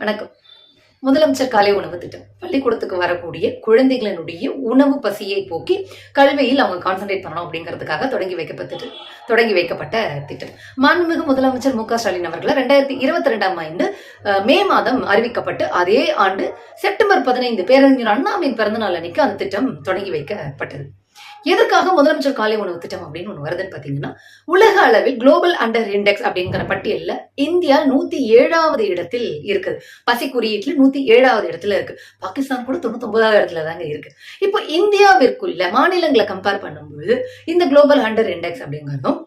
வணக்கம். முதலமைச்சர் காலை உணவு திட்டம். பள்ளிக்கூடத்துக்கு வரக்கூடிய குழந்தைகளினுடைய உணவு பசியை போக்கி கல்வியில் அவங்க கான்சென்ட்ரேட் பண்ணணும் அப்படிங்கிறதுக்காக தொடங்கி வைக்கப்பட்டு தொடங்கி வைக்கப்பட்ட திட்டம். மாண்புமிகு முதலமைச்சர் மு க ஸ்டாலின் அவர்கள் ரெண்டாயிரத்தி இருபத்தி ரெண்டாம் ஆண்டு மே மாதம் அறிவிக்கப்பட்டு அதே ஆண்டு செப்டம்பர் பதினைந்து பேரறிஞர் அண்ணாவின் பிறந்தநாள் அன்னைக்கு அந்த திட்டம் தொடங்கி வைக்கப்பட்டது. எதற்காக முதலமைச்சர் காலை உணவு திட்டம் அப்படின்னு ஒன்று வருதுன்னு பார்த்தீங்கன்னா உலக அளவில் குளோபல் அண்டர் இண்டெக்ஸ் அப்படிங்கிற பட்டியலில் இந்தியா நூற்றி ஏழாவது இடத்தில் இருக்குது பசி குறியீட்டில் நூற்றி ஏழாவது இடத்துல இருக்கு. பாகிஸ்தான் கூட தொண்ணூத்தொன்பதாவது இடத்துல தாங்க இருக்கு. இப்போ இந்தியாவிற்குள்ள மாநிலங்களை கம்பேர் பண்ணும்போது இந்த குளோபல் அண்டர் இண்டெக்ஸ் அப்படிங்கிறதும்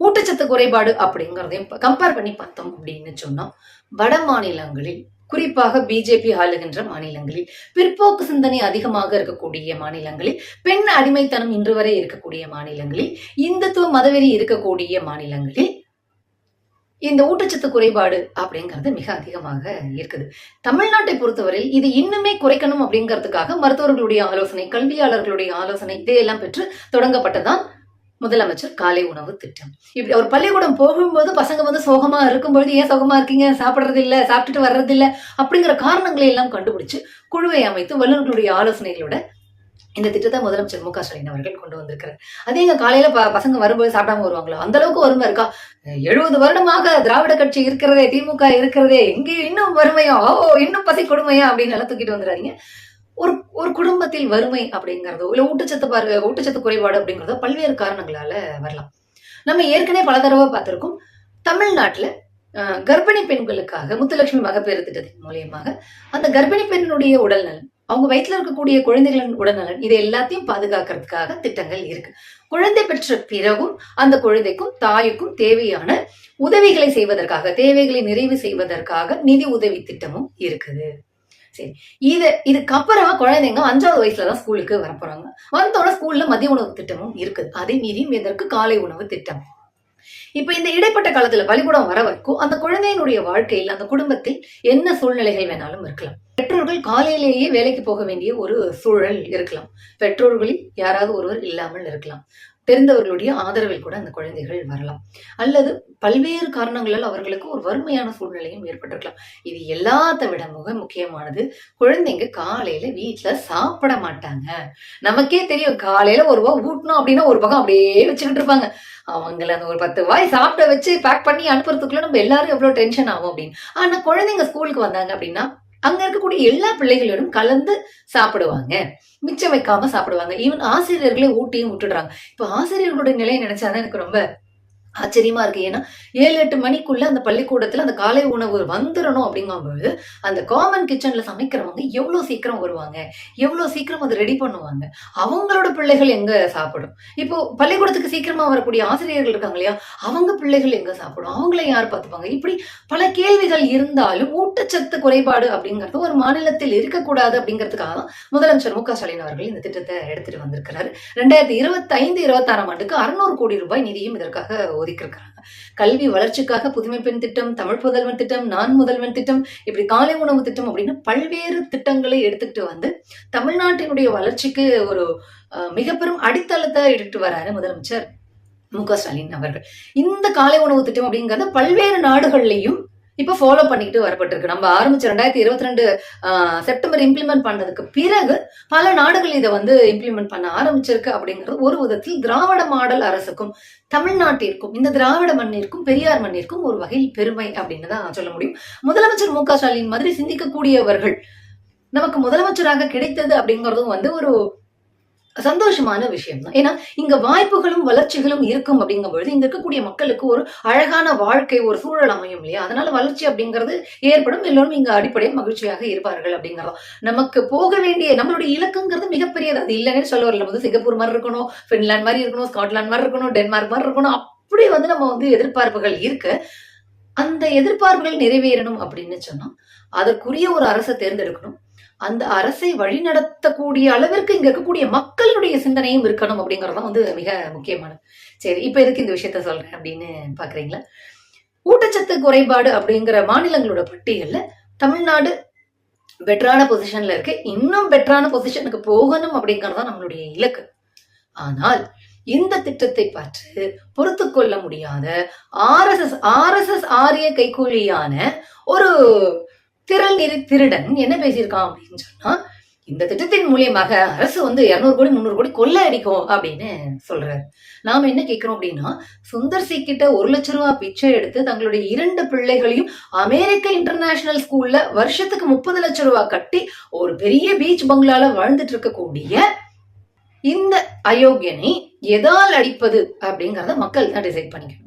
ஊட்டச்சத்து குறைபாடு அப்படிங்கிறதையும் கம்பேர் பண்ணி பார்த்தோம் அப்படின்னு சொன்னோம் வட மாநிலங்களில் குறிப்பாக பிஜேபி ஆளுகின்ற மாநிலங்களில். பிற்போக்கு சிந்தனை அதிகமாக இருக்கக்கூடிய மாநிலங்களில் பெண் அடிமைத்தனம் இன்று வரை இருக்கக்கூடிய மாநிலங்களில் இந்துத்துவ மதவெறி இருக்கக்கூடிய மாநிலங்களில் இந்த ஊட்டச்சத்து குறைபாடு அப்படிங்கிறது மிக அதிகமாக இருக்குது. தமிழ்நாட்டை பொறுத்தவரையில் இது இன்னுமே குறைக்கணும் அப்படிங்கிறதுக்காக மருத்துவர்களுடைய ஆலோசனை கல்வியாளர்களுடைய ஆலோசனை இதையெல்லாம் பெற்று தொடங்கப்பட்டதான் முதலமைச்சர் காலை உணவு திட்டம். இப்படி அவர் பள்ளிக்கூடம் போகும்போது பசங்க வந்து சோகமா இருக்கும்பொழுது ஏன் சோகமா இருக்கீங்க? சாப்பிடுறது இல்ல சாப்பிட்டுட்டு வர்றது இல்ல அப்படிங்கிற காரணங்களை எல்லாம் கண்டுபிடிச்சு குழுவை அமைத்து வல்லுநர்களுடைய ஆலோசனைகளோட இந்த திட்டத்தை முதலமைச்சர் மு க ஸ்டாலின் அவர்கள் கொண்டு வந்திருக்கிறார். அதே எங்க காலையில ப- பசங்க வரும்போது சாப்பிடாம வருவாங்களோ? அந்த அளவுக்கு வறுமை இருக்கா? எழுபது வருடமாக திராவிட கட்சி இருக்கிறதே திமுக இருக்கிறதே எங்கே இன்னும் வறுமையா ஓ இன்னும் பசி கொடுமையா அப்படின்னு எல்லாம் தூக்கிட்டு வந்துடாதீங்க ஒரு ஒரு குடும்பத்தில் வறுமை அப்படிங்கிறதோ இல்லை ஊட்டச்சத்து பாரு ஊட்டச்சத்து குறைபாடு அப்படிங்கிறதோ பல்வேறு காரணங்களால வரலாம். நம்ம ஏற்கனவே பல தடவை பார்த்துருக்கோம் தமிழ்நாட்டில் கர்ப்பிணி பெண்களுக்காக முத்துலட்சுமி மகப்பேறு திட்டத்தின் மூலியமாக அந்த கர்ப்பிணி பெண்ணுடைய உடல்நலன் அவங்க வயிற்றுல இருக்கக்கூடிய குழந்தைகளின் உடல்நலன் இதை எல்லாத்தையும் பாதுகாக்கிறதுக்காக திட்டங்கள் இருக்கு. குழந்தை பெற்ற பிறகும் அந்த குழந்தைக்கும் தாய்க்கும் தேவையான உதவிகளை செய்வதற்காக தேவைகளை நிறைவு செய்வதற்காக நிதி உதவி திட்டமும் இருக்குது. சரி. இது இதுக்கப்புறம் குழந்தைங்க அஞ்சாவது வயசுல தான் ஸ்கூலுக்கு வர போறாங்க வந்தோட ஸ்கூல்ல மதிய உணவு திட்டமும் இருக்குது. அதை மீறியும் இதற்கு காலை உணவு திட்டம். இப்ப இந்த இடைப்பட்ட காலத்துல பலிகூடம் வர வரைக்கும் அந்த குழந்தையினுடைய வாழ்க்கையில் அந்த குடும்பத்தில் என்ன சூழ்நிலைகள் வேணாலும் இருக்கலாம். பெற்றோர்கள் காலையிலேயே வேலைக்கு போக வேண்டிய ஒரு சூழல் இருக்கலாம். பெற்றோர்களில் யாராவது ஒருவர் இல்லாமல் இருக்கலாம். தெரிந்தவர்களுடைய ஆதரவில் கூட அந்த குழந்தைகள் வரலாம். அல்லது பல்வேறு காரணங்களால் அவர்களுக்கு ஒரு வறுமையான சூழ்நிலையும் ஏற்பட்டிருக்கலாம். இது எல்லாத்த விட மிக முக்கியமானது குழந்தைங்க காலையில வீட்டுல சாப்பிட மாட்டாங்க. நமக்கே தெரியும் காலையில ஒரு ரூபா ஊட்டணும் அப்படின்னா ஒரு பக்கம் அப்படியே வச்சுக்கிட்டு இருப்பாங்க. அவங்கள அந்த ஒரு பத்து வாய் சாப்பிட வச்சு பேக் பண்ணி அனுப்புறதுக்குள்ள நம்ம எல்லாரும் எவ்வளவு டென்ஷன் ஆகும் அப்படின்னு. ஆனா குழந்தைங்க ஸ்கூலுக்கு வந்தாங்க அப்படின்னா அங்க இருக்கக்கூடிய எல்லா பிள்ளைகளோடும் கலந்து சாப்பிடுவாங்க. மிச்சம் வைக்காம சாப்பிடுவாங்க. ஈவன் ஆசிரியர்களே ஊட்டியும் விட்டுடுறாங்க. இப்ப ஆசிரியர்களுடைய நிலையை நினைச்சாதான் எனக்கு ரொம்ப ஆச்சரியமா இருக்கு. ஏன்னா ஏழு எட்டு மணிக்குள்ள அந்த பள்ளிக்கூடத்துல அந்த காலை உணவு வந்துடணும் அப்படிங்கும்போது அந்த காமன் கிச்சன்ல சமைக்கிறவங்க எவ்வளவு சீக்கிரம் வருவாங்க? எவ்வளவு சீக்கிரம் அதை ரெடி பண்ணுவாங்க? அவங்களோட பிள்ளைகள் எங்க சாப்பிடும்? இப்போ பள்ளிக்கூடத்துக்கு சீக்கிரமா வரக்கூடிய ஆசிரியர்கள் இருக்காங்க இல்லையா? அவங்க பிள்ளைகள் எங்க சாப்பிடும்? அவங்கள யார் பார்த்துப்பாங்க? இப்படி பல கேள்விகள் இருந்தாலும் ஊட்டச்சத்து குறைபாடு அப்படிங்கிறது ஒரு மாநிலத்தில் இருக்கக்கூடாது அப்படிங்கிறதுக்காக தான் முதலமைச்சர் மு க ஸ்டாலின் அவர்கள் இந்த திட்டத்தை எடுத்துட்டு வந்திருக்கிறாரு. ரெண்டாயிரத்தி இருபத்தி ஐந்து இருபத்தாறாம் ஆண்டுக்கு அறுநூறு கோடி ரூபாய் நிதியும் இதற்காக ஒதுக்கியிருக்கிறாங்க கல்வி வளர்ச்சிக்காக புதுமை பெண் திட்டம் தமிழ் புதல்வன் திட்டம் நான் முதல்வன் திட்டம் இப்படி காலை உணவு திட்டம் அப்படின்னு பல்வேறு திட்டங்களை எடுத்துக்கிட்டு வந்து தமிழ்நாட்டினுடைய வளர்ச்சிக்கு ஒரு அஹ், மிக பெரும் அடித்தளத்தை எடுத்துட்டு வராரு முதலமைச்சர் மு க ஸ்டாலின் அவர்கள். இந்த காலை உணவு திட்டம் அப்படிங்கிறத பல்வேறு நாடுகள்லையும் இப்போ ஃபாலோ பண்ணிக்கிட்டு வரப்பட்டிருக்கு. நம்ம ஆரம்பிச்ச ரெண்டாயிரத்தி இருபத்தி ரெண்டு செப்டம்பர் இம்ப்ளிமெண்ட் பண்ணதுக்கு பிறகு பல நாடுகள் இதை வந்து இம்ப்ளிமெண்ட் பண்ண ஆரம்பிச்சிருக்கு அப்படிங்கிறது ஒரு விதத்தில் திராவிட மாடல் அரசுக்கும் தமிழ்நாட்டிற்கும் இந்த திராவிட மண்ணிற்கும் பெரியார் மண்ணிற்கும் ஒரு வகையில் பெருமை அப்படின்னு தான் சொல்ல முடியும். முதலமைச்சர் மு க ஸ்டாலின் மாதிரி சிந்திக்கக்கூடியவர்கள் நமக்கு முதலமைச்சராக கிடைத்தது அப்படிங்கிறதும் வந்து ஒரு சந்தோஷமான விஷயம் தான் ஏன்னா இங்க வாய்ப்புகளும் வளர்ச்சிகளும் இருக்கும் அப்படிங்கும் பொழுது இங்க இருக்கக்கூடிய மக்களுக்கு ஒரு அழகான வாழ்க்கை ஒரு சூழல் அமையும் இல்லையா? அதனால வளர்ச்சி அப்படிங்கிறது ஏற்படும். எல்லோரும் இங்க அடிப்படையில் மகிழ்ச்சியாக இருப்பார்கள் அப்படிங்கிறதும். நமக்கு போக வேண்டிய நம்மளுடைய இலக்குங்கிறது மிகப்பெரியது. அது இல்லைன்னு சொல்ல வரல. வந்து சிங்கப்பூர் மாதிரி இருக்கணும் பின்லாந்து மாதிரி இருக்கணும் ஸ்காட்லாந்து மாதிரி இருக்கணும் டென்மார்க் மாதிரி இருக்கணும். அப்படி வந்து நம்ம வந்து எதிர்பார்ப்புகள் இருக்கு. அந்த எதிர்பார்ப்புகள் நிறைவேறணும் அப்படின்னு சொன்னா அதற்குரிய ஒரு அரசை தேர்ந்தெடுக்கணும். அந்த அரசை வழிநடத்தக்கூடிய அளவிற்கு இங்க இருக்கக்கூடிய மக்களுடைய சிந்தனையும் இருக்கணும் அப்படிங்கறதான் வந்து மிக முக்கியமானது. சரி இப்ப எதுக்கு இந்த விஷயத்த சொல்றேன் அப்படின்னு பாக்குறீங்களா? ஊட்டச்சத்து குறைபாடு அப்படிங்கிற மாநிலங்களோட பட்டியல்ல தமிழ்நாடு பெட்டரான பொசிஷன்ல இருக்கு. இன்னும் பெட்டரான பொசிஷனுக்கு போகணும் அப்படிங்கறது தான் நம்மளுடைய இலக்கு. ஆனால் இந்த திட்டத்தை பார்த்து பொறுத்து கொள்ள முடியாத ஆர்எஸ்எஸ் ஆர்எஸ்எஸ் ஆரிய கைகூலியான ஒரு திரள் திருடன் என்ன பேசியிருக்கான் அப்படின்னு சொன்னா இந்த திட்டத்தின் மூலியமாக அரசு வந்து இருநூறு கோடி முந்நூறு கோடி கொள்ள அடிக்கும் அப்படின்னு சொல்றாரு. நாம என்ன கேட்கிறோம் அப்படின்னா சுந்தர் சி கிட்ட ஒரு லட்ச ரூபாய் பிச்சை எடுத்து தங்களுடைய இரண்டு பிள்ளைகளையும் அமெரிக்க இன்டர்நேஷனல் ஸ்கூல்ல வருஷத்துக்கு முப்பது லட்சம் ரூபா கட்டி ஒரு பெரிய பீச் பங்களால வாழ்ந்துட்டு இருக்கக்கூடிய இந்த அயோக்கியனை எதால் அடிப்பது அப்படிங்கறத மக்கள் தான் டிசைட் பண்ணிக்கணும்.